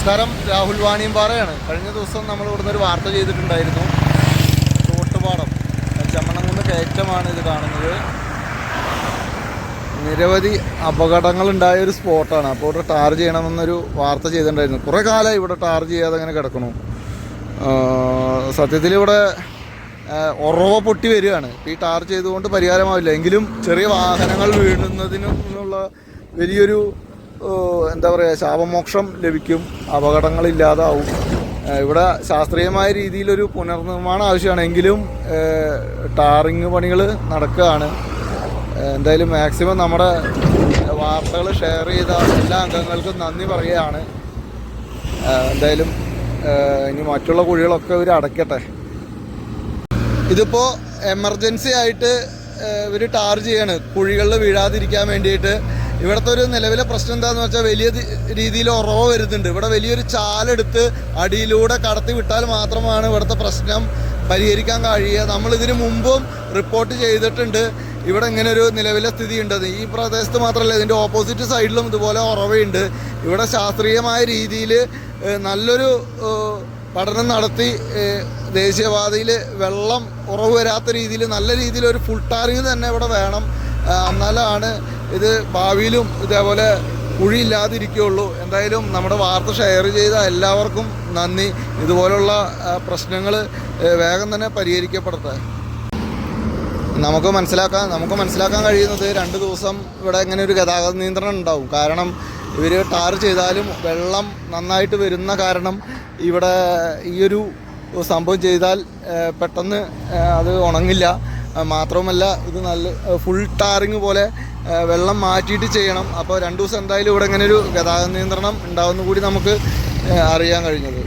നമസ്കാരം. രാഹുൽ വാണിയമ്പാറയാണ് കഴിഞ്ഞ ദിവസം നമ്മൾ ഇവിടുന്ന് ഒരു വാർത്ത ചെയ്തിട്ടുണ്ടായിരുന്നു. തോട്ടുപാടം. ചമ്മണംകുന്ന് കയറ്റമാണ് ഇത് കാണുന്നത്. നിരവധി അപകടങ്ങൾ ഉണ്ടായ ഒരു സ്പോട്ടാണ്. അപ്പോൾ ഇവിടെ ടാർ ചെയ്യണമെന്നൊരു വാർത്ത ചെയ്തിട്ടുണ്ടായിരുന്നു. കുറേ കാലം ഇവിടെ ടാർ ചെയ്യാതെ അങ്ങനെ കിടക്കണു സത്യത്തിൽ ഇവിടെ ഉറവ പൊട്ടി വരികയാണ്. ഈ ടാർ ചെയ്തുകൊണ്ട് പരിഹാരമാവില്ല. എങ്കിലും ചെറിയ വാഹനങ്ങൾ വീഴുന്നതിനുള്ള വലിയൊരു എന്താ പറയുക ശാപമോക്ഷം ലഭിക്കും അപകടങ്ങളില്ലാതാവും. ഇവിടെ ശാസ്ത്രീയമായ രീതിയിലൊരു പുനർനിർമ്മാണം ആവശ്യമാണ് എങ്കിലും ടാറിങ് പണികൾ നടക്കുകയാണ്. എന്തായാലും മാക്സിമം നമ്മുടെ വാർത്തകൾ ഷെയർ ചെയ്ത എല്ലാ അംഗങ്ങൾക്കും നന്ദി പറയുകയാണ്. എന്തായാലും ഇനി മറ്റുള്ള കുഴികളൊക്കെ ഇവർ അടയ്ക്കട്ടെ. ഇതിപ്പോൾ എമർജൻസി ആയിട്ട് ഇവർ ടാർ ചെയ്യാണ്. കുഴികളിൽ വീഴാതിരിക്കാൻ വേണ്ടിയിട്ട് ഇവിടുത്തെ ഒരു നിലവിലെ പ്രശ്നം എന്താണെന്ന് വെച്ചാൽ വലിയ രീതിയിൽ ഉറവ് വരുന്നുണ്ട്. ഇവിടെ വലിയൊരു ചാലെടുത്ത് അടിയിലൂടെ കടത്തി വിട്ടാൽ മാത്രമാണ് ഇവിടുത്തെ പ്രശ്നം പരിഹരിക്കാൻ കഴിയുക. നമ്മൾ ഇതിനു മുമ്പും റിപ്പോർട്ട് ചെയ്തിട്ടുണ്ട്. ഇവിടെ ഇങ്ങനെ ഒരു നിലവിലെ സ്ഥിതി ഉണ്ടെന്ന് ഈ പ്രദേശത്ത് മാത്രമല്ല ഇതിന്റെ ഓപ്പോസിറ്റ് സൈഡിലും ഇതുപോലെ ഉറവയുണ്ട്. ഇവിടെ ശാസ്ത്രീയമായ രീതിയിൽ നല്ലൊരു പഠനം നടത്തി ദേശീയപാതയിൽ വെള്ളം ഉറവ് വരാത്ത രീതിയിൽ നല്ല രീതിയിൽ ഒരു ഫുൾ ടാറിങ് തന്നെ ഇവിടെ വേണം. എന്നാലാണ് ഇത് ഭാവിയിലും ഇതേപോലെ കുഴിയില്ലാതിരിക്കുകയുള്ളൂ. എന്തായാലും നമ്മുടെ വാർത്ത ഷെയർ ചെയ്ത എല്ലാവർക്കും നന്ദി. ഇതുപോലുള്ള പ്രശ്നങ്ങൾ വേഗം തന്നെ പരിഹരിക്കപ്പെടട്ടെ. നമുക്ക് മനസ്സിലാക്കാൻ നമുക്ക് മനസ്സിലാക്കാൻ കഴിയുന്നത് രണ്ട് ദിവസം ഇവിടെ ഇങ്ങനെ ഒരു ഗതാഗത നിയന്ത്രണം ഉണ്ടാവും. കാരണം ഇവർ ടാർ ചെയ്താലും വെള്ളം നന്നായിട്ട് വരുന്ന കാരണം ഇവിടെ ഈയൊരു സംഭവം ചെയ്താൽ പെട്ടെന്ന് അത് ഉണങ്ങില്ല. മാത്രവുമല്ല ഇത് നല്ല ഫുൾ ടാറിങ് പോലെ വെള്ളം മാറ്റിയിട്ട് ചെയ്യണം. അപ്പോൾ രണ്ട് ദിവസം എന്തായാലും ഇവിടെ ഇങ്ങനെ ഒരു ഗതാഗത നിയന്ത്രണം ഉണ്ടാവുമെന്ന് കൂടി നമുക്ക് അറിയാൻ കഴിഞ്ഞത്.